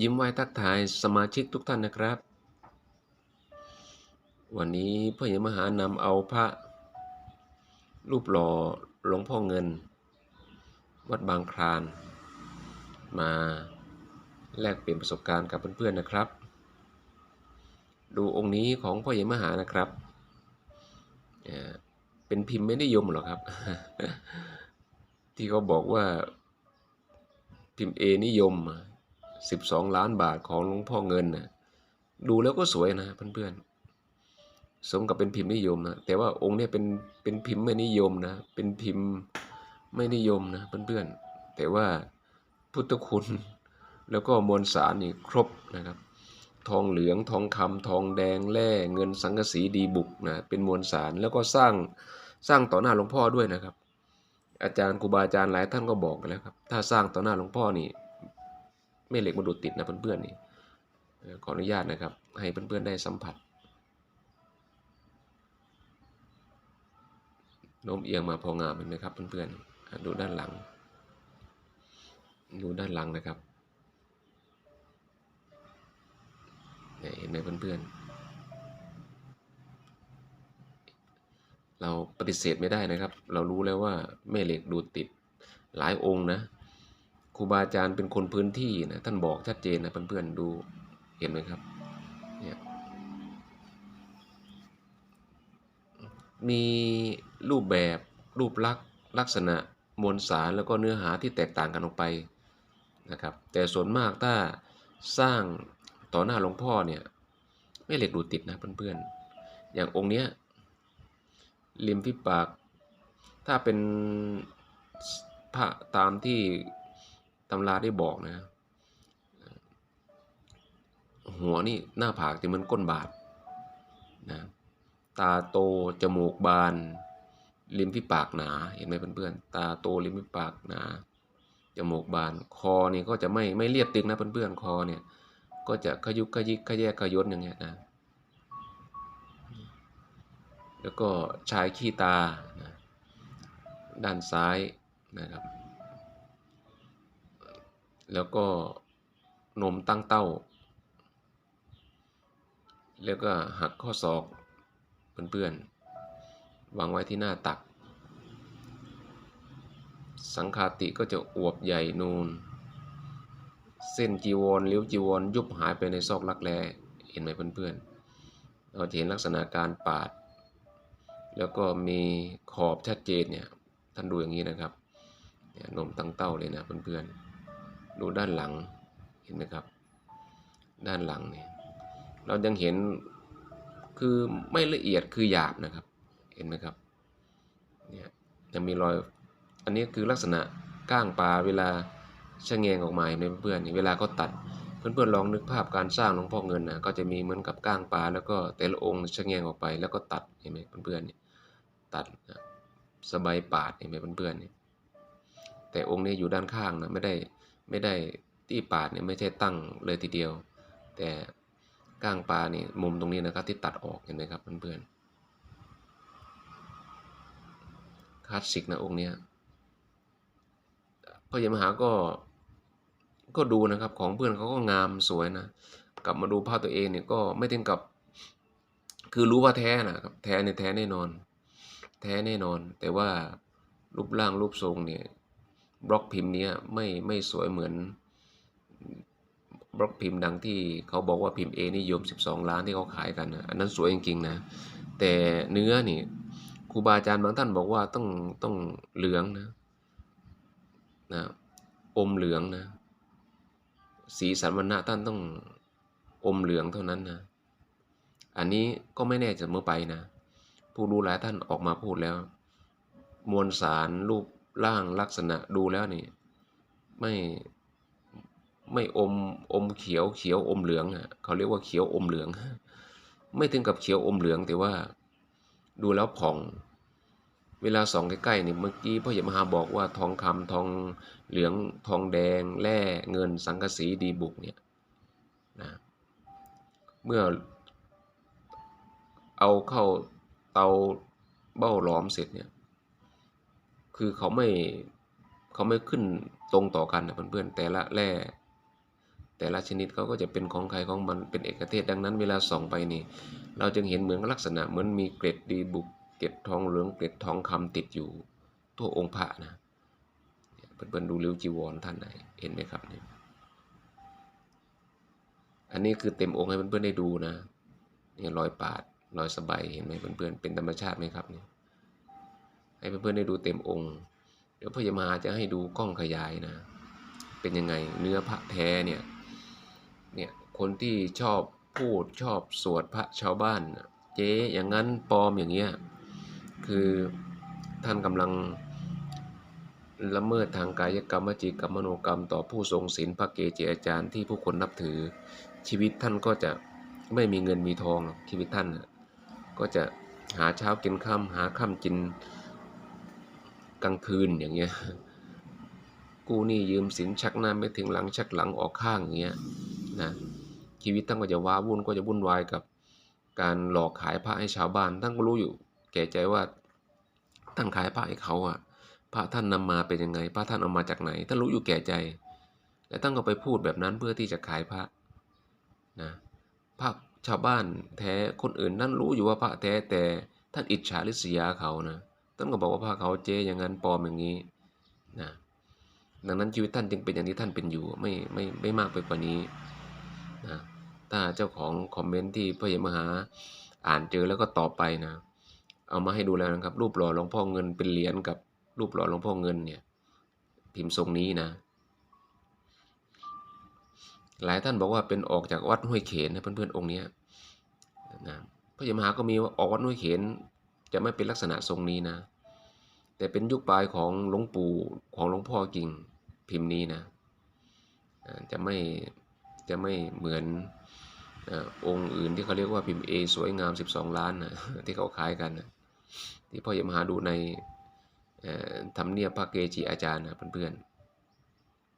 ยิ้มไหว้ทักทายสมาชิกทุกท่านนะครับ วันนี้พ่อใหญ่มหานำเอาพระ รูปหล่อหลวงพ่อเงิน วัดบางคลาน มาแลกเปลี่ยนประสบการณ์กับเพื่อนๆนะครับ ดูองค์นี้ของพ่อใหญ่มหานะครับเอ่อเป็นพิมพ์ไม่นิยมหรอกครับ ที่เขาบอกว่าพิมพ์เอนิยม 12 ล้านบาทของหลวงพ่อเงินนะดูแล้วก็สวยนะเพื่อนๆสมกับเป็นพิมพ์นิยมนะแต่ว่าองค์เนี้เป็นเป็นพิมพ์ไม่นิยมนะเป็นพิมพ์ไม่นิยมนะเพื่อนๆแต่ว่าพุทธคุณแล้วก็มวลสารนี่ครบนะครับ ทองเหลืองทองคำทองแดงแร่เงินสังกะสีดีบุกนะเป็นมวลสารแล้วก็สร้างสร้างต่อหน้าหลวงพ่อด้วยนะครับ อาจารย์ครูบาอาจารย์หลายท่านก็บอกไปแล้วครับ ถ้าสร้างต่อหน้าหลวงพ่อนี่ ม่เหล็กมาดูดติดนะเพื่อนๆนี่ก่อขออนุญาตนะครับ ให้เพื่อนๆได้สัมผัสโน้มเอียงมาพองามเห็นไหมครับเพื่อนๆดูด้านหลัง ดูด้านหลังนะครับเนี่ยเห็นไหมเพื่อนๆ เราปฏิเสธไม่ได้นะครับ เรารู้แล้วว่าแม่เหล็กดูดติดหลายองค์นะ ครูบาอาจารย์เป็นคนพื้นที่นะท่านบอกชัดเจนนะเพื่อนๆดูเห็นไหมครับเนี่ยมีรูปแบบรูปลักษณ์ลักษณะมวลสารแล้วก็เนื้อหาที่แตกต่างกันออกไปนะครับแต่ส่วนมากถ้าสร้างต่อหน้าหลวงพ่อเนี่ยแม่เหล็กดูดติดนะเพื่อนๆ อย่างองค์เนี้ยริมฝีปาก ถ้าเป็นพระตามที่ำราได้บอกนะ หัวนี่หน้าผากจะเหมือนก้นบาทนะตาโตจมูกบานริมฝีปากหนาเห็นไหมเพื่อนๆตาโตริมฝีปากหนาจมูกบานคอนี่ก็จะไม่ไม่เรียบตึงนะเพื่อนๆคอเนี่ย ก็จะขยุกขยิกขยแยกขยนอย่างเงี้ยนะแล้วก็ชายขี้ตานะด้านซ้ายนะครับ แล้วก็นมตั้งเต้า แล้วก็หักข้อศอกเพื่อนๆวางไว้ที่หน้าตัก สังคาติก็จะอวบใหญ่นูน เส้นจีวรเลี้ยวจีวรยุบหายไปในซอกรักแร้เห็นไหมเพื่อนๆ เราจะเห็นลักษณะการปาด แล้วก็มีขอบชัดเจนเนี่ยท่านดูอย่างนี้นะครับนมตั้งเต้าเลยนะเพื่อนๆ ดูด้านหลังเห็นไหมครับ ด้านหลังเนี่ยเรายังเห็นคือไม่ละเอียดคือหยาบนะครับ เห็นไหมครับเนี่ยยังมีรอยอันนี้คือลักษณะก้างปลาเวลาชะแงงออกมาเห็นไหมเพื่อนเวลาเขาตัดเพื่อนๆลองนึกภาพการสร้างหลวงพ่อเงินนะก็จะมีเหมือนกับก้างปลาแล้วก็แต่ละองค์ชะแงงออกไป แล้วก็ตัดเห็นไหมเพื่อนๆนี่ตัดสบายปาดเห็นไหมเพื่อนๆนี่แต่องค์นี้อยู่ด้านข้างนะไม่ได้ ไม่ได้ที่ปาดเนี่ยไม่ใช่ตั้งเลยทีเดียว แต่ก้างปลานี่มุมตรงนี้นะครับที่ตัดออกเห็นไหมครับเพื่อนๆคลาสสิกนะองค์เนี้ยพ่อใหญ่มหาก็ก็ดูนะครับของเพื่อนเขาก็งามสวยนะ กลับมาดูภาพตัวเองเนี่ยก็ไม่ถึงกับ คือรู้ว่าแท้นะครับ แท้เนี่ยแท้แน่นอน แท้แน่นอน แต่ว่ารูปร่างรูปทรงเนี่ย บล็อกพิมพ์เนี้ยไม่ไม่สวยเหมือนบล็อกพิมพ์ดังที่เขาบอกว่าพิมพ์เอนิยม 12 ล้านที่เขาขายกันนะอันนั้นสวยจริงๆนะแต่เนื้อนี่ครูบาอาจารย์บางท่านบอกว่าต้องต้องเหลืองนะนะอมเหลืองนะสีสันวันณะท่านต้องอมเหลืองเท่านั้นนะอันนี้ก็ไม่แน่จะเมื่อไปนะ ผู้รู้หลายท่านออกมาพูดแล้ว มวลสารรูป ร่างลักษณะดูแล้วนี่ ไม่ไม่อมอมเขียวเขียวอมเหลืองอะเขาเรียกว่าเขียวอมเหลือง ไม่ถึงกับเขียวอมเหลืองแต่ว่าดูแล้วผ่อง เวลาส่องใกล้ๆนี่เมื่อกี้พ่อใหญ่มหาบอกว่าทองคำทองเหลืองทองแดงแร่เงินสังกะสีดีบุกเนี่ยนะเมื่อเอาเข้าเตาเบ้าหลอมเสร็จเนี่ย คือเขาไม่เขาไม่ขึ้นตรงต่อกันนะเพื่อนๆแต่ละแร่แต่ละชนิดเขาก็จะเป็นของใครของมันเป็นเอกเทศดังนั้นเวลาส่องไปนี่ เราจึงเห็นเหมือนลักษณะเหมือนมีเกล็ดดีบุกเกล็ดทองเหลืองเกล็ดทองคำติดอยู่ทั่วองค์พระนะเนี่ยเพื่อนๆดูริ้วจีวรท่านไหนเห็นไหมครับเนี่ยอันนี้คือเต็มองค์ให้เพื่อนๆได้ดูนะเนี่ยรอยปาดรอยสบายเห็นไหมเพื่อนๆเป็นธรรมชาติไหมครับเนี่ย ให้เพื่อนๆได้ดูเต็มองค์ เดี๋ยวพ่อยมาจะให้ดูกล้องขยายนะ เป็นยังไงเนื้อพระแท้เนี่ย เนี่ยคนที่ชอบพูดชอบสวดพระชาวบ้าน เจ๊อย่างนั้นปลอมอย่างเงี้ย คือท่านกำลังละเมิดทางกายกรรมวจีกรรมมโนกรรม ต่อผู้ทรงศีลพระเกจิอาจารย์ที่ผู้คนนับถือ ชีวิตท่านก็จะไม่มีเงินมีทองชีวิตท่าน ก็จะหาเช้ากินค่ำหาค่ำกิน กลางคืนอย่างเงี้ยกู้หนี้ยืมสินชักหน้าไม่ถึงหลังชักหลังออกข้างอย่างเงี้ยนะชีวิตท่านก็จะว้าวุ่นก็จะวุ่นวายกับการหลอกขายพระให้ชาวบ้านท่านก็รู้อยู่ แก่ใจว่าท่านขายพระให้เขาอะพระท่านนำมาเป็นยังไง พระท่านเอามาจากไหนท่านรู้อยู่แก่ใจ และท่านก็ไปพูดแบบนั้นเพื่อที่จะขายพระนะพระชาวบ้านแท้คนอื่นนั่นรู้อยู่ว่าพระแท้แต่ท่านอิจฉาริษยาเขานะ ท่านก็บอกว่าพระเขาเจ๊อย่างนั้นปลอมอย่างนี้นะดังนั้นชีวิตท่านจึงเป็นอย่างที่ท่านเป็นอยู่ไม่ไม่ไม่มากไปกว่านี้นะถ้าเจ้าของคอมเมนต์ที่พ่อใหญ่มหาอ่านเจอแล้วก็ตอบไปนะ เอามาให้ดูแล้วนะครับ รูปหล่อหลวงพ่อเงินเป็นเหรียญกับรูปหล่อหลวงพ่อเงินเนี่ยพิมพ์ทรงนี้นะ หลายท่านบอกว่าเป็นออกจากวัดห้วยเขนนะเพื่อนๆองค์เนี้ยนะพระยมหาก็มีว่าออกวัดห้วยเขน จะไม่เป็นลักษณะทรงนี้นะ แต่เป็นยุคปลายของหลวงปู่ของหลวงพ่อกิ่งพิมพ์นี้นะจะไม่จะไม่เหมือนอองค์อื่นที่เขาเรียกว่าพิมพ์ A สวยงาม 12 ล้านนะที่เขาขายกันนะที่พ่อยมหาดูในทำเนียบพระเกจิอาจารย์นะเพื่อน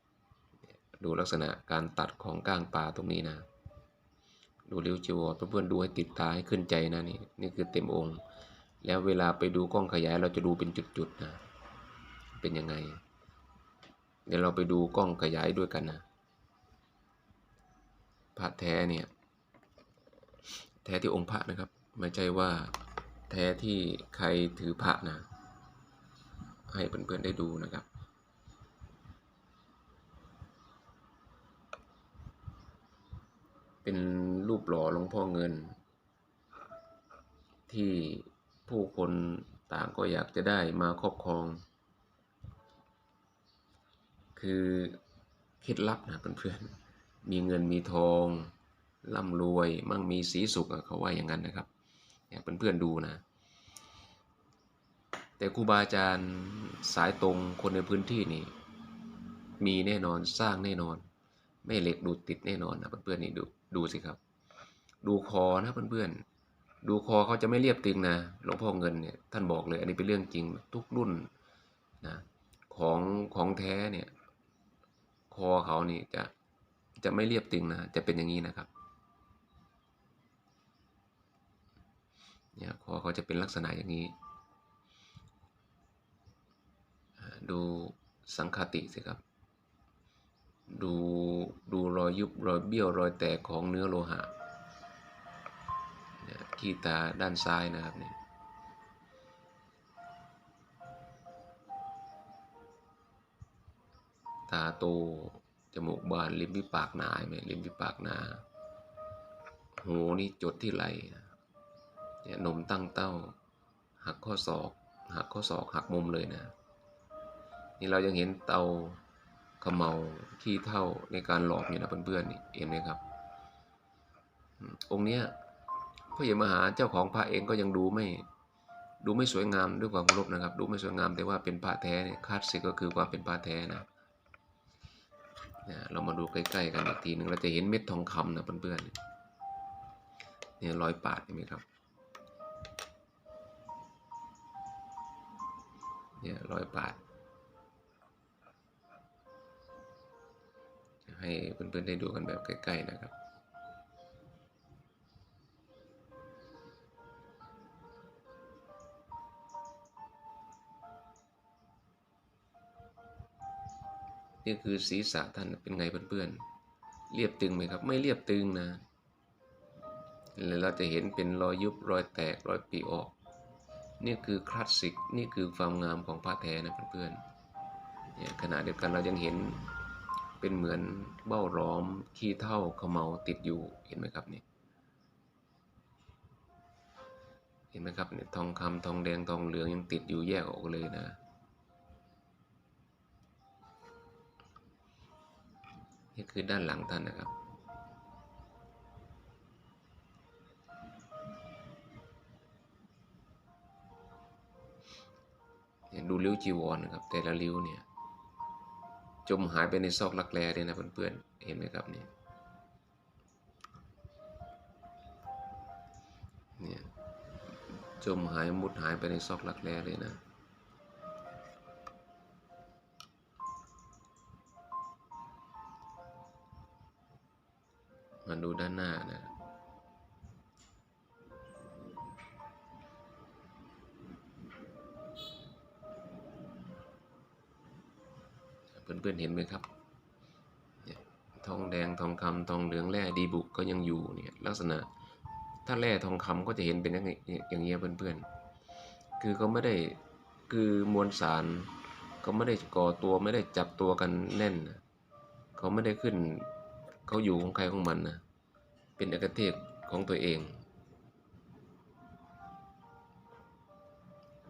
ๆดูลักษณะการตัดของก้างปลาตรงนี้นะ ดูริ้วจีวรเพื่อนๆดูให้ติดตาให้ขึ้นใจนะนี่นี่คือเต็มองค์ แล้วเวลาไปดูกล้องขยายเราจะดูเป็นจุดๆนะเป็นยังไง เดี๋ยวเราไปดูกล้องขยายด้วยกันนะพระแท้เนี่ยแท้ที่องค์พระนะครับ ไม่ใช่ว่าแท้ที่ใครถือพระนะ ให้เพื่อนๆได้ดูนะครับเป็นรูปหล่อหลวงพ่อเงิน ที่ ผู้คนต่างก็อยากจะได้มาครอบครอง คือเคล็ดลับนะเพื่อนๆ มีเงินมีทองร่ำรวยมั่งมีสีสุขเขาว่าอย่างนั้นนะครับเนี่ยเพื่อนๆดูนะ แต่ครูบาอาจารย์สายตรงคนในพื้นที่นี่ มีแน่นอนสร้างแน่นอน ไม่เหล็กดูดติดแน่นอนนะเพื่อนๆนี่ดูดูสิครับ ดูคอนะเพื่อนๆ ดูคอเขาจะไม่เรียบตึงนะหลวงพ่อเงินเนี่ยท่านบอกเลย อันนี้เป็นเรื่องจริงทุกรุ่นนะของของแท้เนี่ยคอเขานี่จะจะไม่เรียบตึงนะจะเป็นอย่างนี้นะครับเนี่ยคอเขาจะเป็นลักษณะอย่างนี้ ดูสังคติสิครับ ดูดูรอยยุบรอยเบี้ยวรอยแตกของเนื้อโลหะ เนี่ยขี้ตาด้านซ้ายนะครับเนี่ยตาโต จมูกบานลิ้มฝีปากหนาไหมลิ้มฝีปากหนา หูนี่จดที่ไหลเนี่ยนมตั้งเต้า หักข้อศอก หักข้อศอกหักมุมเลยนะ นี่เรายังเห็นเตาเขมเมาขี้เท่าในการหลอกอยู่นะเพื่อนๆนี่เห็นไหมครับ องค์เนี้ย พ่อใหญ่มหาเจ้าของพระเองก็ยังดูไม่ดูไม่สวยงามด้วยความเคารพนะครับ ดูไม่สวยงามแต่ว่าเป็นพระแท้เนี่ยคาสสิกก็คือความเป็นพระแท้นะเนะเรามาดูใกล้ๆกันอีกทีหนึ่งเราจะเห็นเม็ดทองคำนะเพื่อนๆเนี่ยรอยปาดเห็นไหมครับเนี่ยรอยปาดให้เพื่อนๆได้ดูกันแบบใกล้ๆนะครับ นี่คือศีรษะท่านเป็นไงเพื่อนๆเรียบตึงไหมครับ ไม่เรียบตึงนะแล้วเราจะเห็นเป็นรอยยุบรอยแตกรอยปริออก นี่คือคลาสสิกนี่คือความงามของผ้าแท้นะเพื่อนๆเนี่ยขณะเดียวกันเรายังเห็นเป็นเหมือนเบ้าร้อมขี้เท่าเขมเมาติดอยู่เห็นไหมครับนี่เห็นไหมครับเนี่ยทองคำทองแดงทองเหลืองยังติดอยู่แยกออกเลยนะ นี่คือด้านหลังท่านนะครับเนี่ยดูริ้วจีวรนะครับ แต่ละริ้วเนี่ย จมหายไปในซอกลักแร้เลยนะเพื่อนๆ เห็นไหมครับเนี่ยเนี่ยจมหายมุดหายไปในซอกลักแร้เลยนะ มาดูด้านหน้านะเพื่อนๆเห็นไหมครับทองแดงทองคำทองเหลืองแร่ดีบุกก็ยังอยู่เนี่ยลักษณะถ้าแร่ทองคำก็จะเห็นเป็นอย่างนี้อย่างเงี้ยเพื่อนๆ คือเขาไม่ได้คือมวลสารเขาไม่ได้ก่อตัวไม่ได้จับตัวกันแน่นเขาไม่ได้ขึ้น เขาอยู่ของใครของมันนะ เป็นเอกเทศของตัวเอง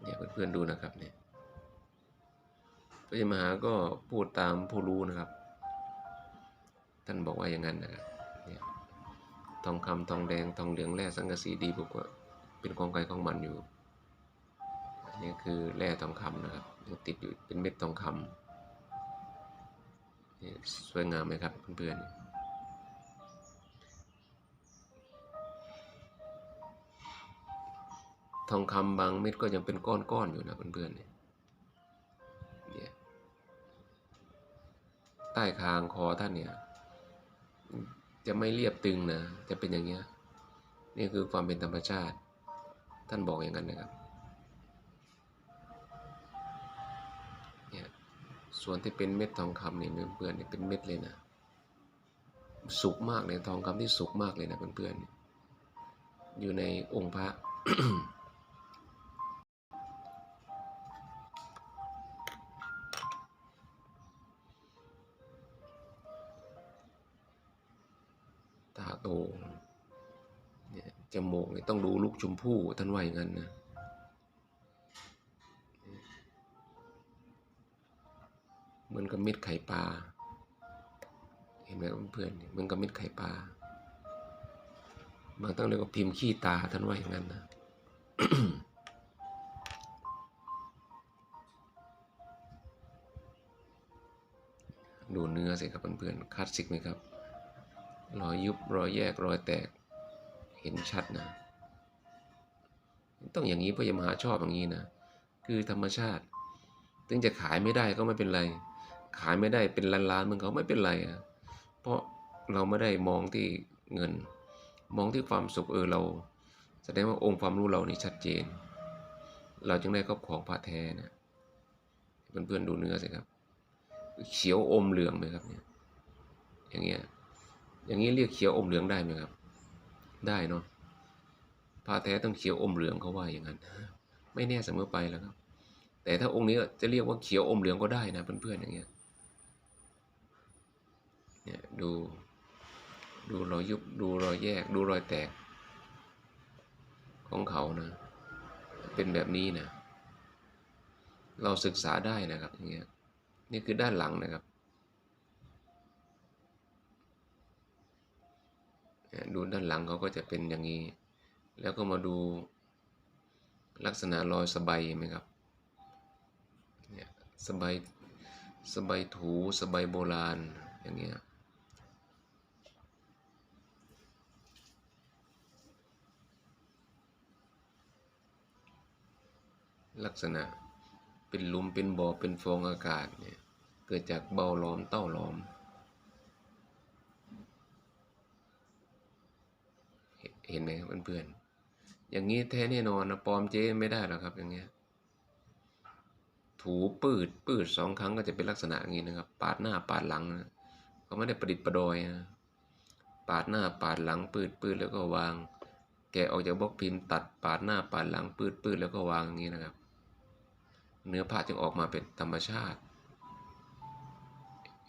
เนี่ยเพื่อนๆดูนะครับเนี่ยพระยามหาก็พูดตามผู้รู้นะครับ ท่านบอกว่าอย่างนั้นนะครับเนี่ยทองคำทองแดงทองเหลืองแร่สังกะสีดีบอกว่าเป็นของใครของมันอยู่อันนี้คือแร่ทองคำนะครับยังติดอยู่เป็นเม็ดทองคำนี่สวยงามไหมครับเพื่อนๆ ทองคำบางเม็ดก็ยังเป็นก้อนๆอยู่นะเพื่อนๆเนี่ยเนี่ยใต้คางคอท่านเนี่ย จะไม่เรียบตึงนะ จะเป็นอย่างเงี้ยนี่คือความเป็นธรรมชาติ ท่านบอกอย่างนั้นนะครับเนี่ยส่วนที่เป็นเม็ดทองคำเนี่ยเพื่อนๆเนี่ยเป็นเม็ดเลยนะสุกมากเลยทองคำที่สุกมากเลยนะเพื่อนๆอยู่ในองค์พระ ตเนี่ยจมูกเนี่ยต้องดูลูกชมพู่ท่านว่าอย่างนั้นนะเหมือนกับเม็ดไข่ปลาเห็นไหมเพื่อนเหมือนกับเม็ดไข่ปลาบางต้องเรียกว่าพิมพ์ขี้ตาท่านว่าอย่างนั้นนะดูเนื้อสิครับเพื่อนๆคลาสสิกไหมครับ รอยยุบรอยแยกรอยแตก เห็นชัดนะ ต้องอย่างนี้พระยมหาชอบอย่างนี้นะ คือธรรมชาติ ถึงจะขายไม่ได้ก็ไม่เป็นไร ขายไม่ได้เป็นล้านๆมันเขาไม่เป็นไรอะเพราะเราไม่ได้มองที่เงิน มองที่ความสุขเออเรา แสดงว่าองค์ความรู้เรานี่ชัดเจน เราจึงได้ครอบครองพระแท้นะเพื่อนๆดูเนื้อสิครับ เขียวอมเหลืองไหมครับเนี่ยอย่างเงี้ย อย่างนี้เรียกเขียวอมเหลืองได้ไหมครับ ได้เนาะผ้าแท้ต้องเขียวอมเหลืองเขาว่าอย่างนั้น ไม่แน่เสมอไปแล้วครับ แต่ถ้าองค์นี้จะเรียกว่าเขียวอมเหลืองก็ได้นะเพื่อนๆอย่างเงี้ยเนี่ยดูดูรอยยุบดูรอยแยก ดูรอยแตก ของเขานะ เป็นแบบนี้นะ เราศึกษาได้นะครับอย่างเงี้ยนี่คือด้านหลังนะครับ ดูด้านหลังเขาก็จะเป็นอย่างนี้ แล้วก็มาดูลักษณะรอยสบายไหมครับเนี่ยสบายสบายถูสบายโบราณอย่างเงี้ยลักษณะเป็นลุมเป็นบ่อเป็นฟองอากาศเนี่ยเกิดจากเบาล้อมเต้าล้อม เห็นไหมครับเพื่อนๆอย่างนี้แท้แน่นอนนะปลอมเจ๊ไม่ได้หรอกครับ อย่างเงี้ยถูปืดปืดสองครั้งก็จะเป็นลักษณะอย่างนี้นะครับ ปาดหน้าปาดหลังนะเขาไม่ได้ประดิษฐ์ประดอยนะปาดหน้าปาดหลังปืดปืดแล้วก็วาง แกะออกจากบล็อกพิมพ์ตัดปาดหน้าปาดหลังปืดปืดแล้วก็วางอย่างนี้นะครับ เนื้อผ้าจึงออกมาเป็นธรรมชาติ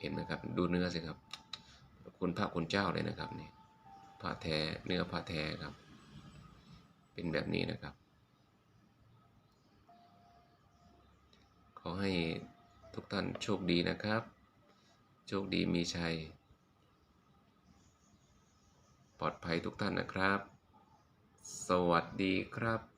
เห็นไหมครับ ดูเนื้อสิครับคุณพระคุณเจ้าเลยนะครับนี่ ผ้าแท้เนื้อผ้าแท้ครับ เป็นแบบนี้นะครับขอให้ทุกท่านโชคดีนะครับ โชคดีมีชัย ปลอดภัยทุกท่านนะครับ สวัสดีครับ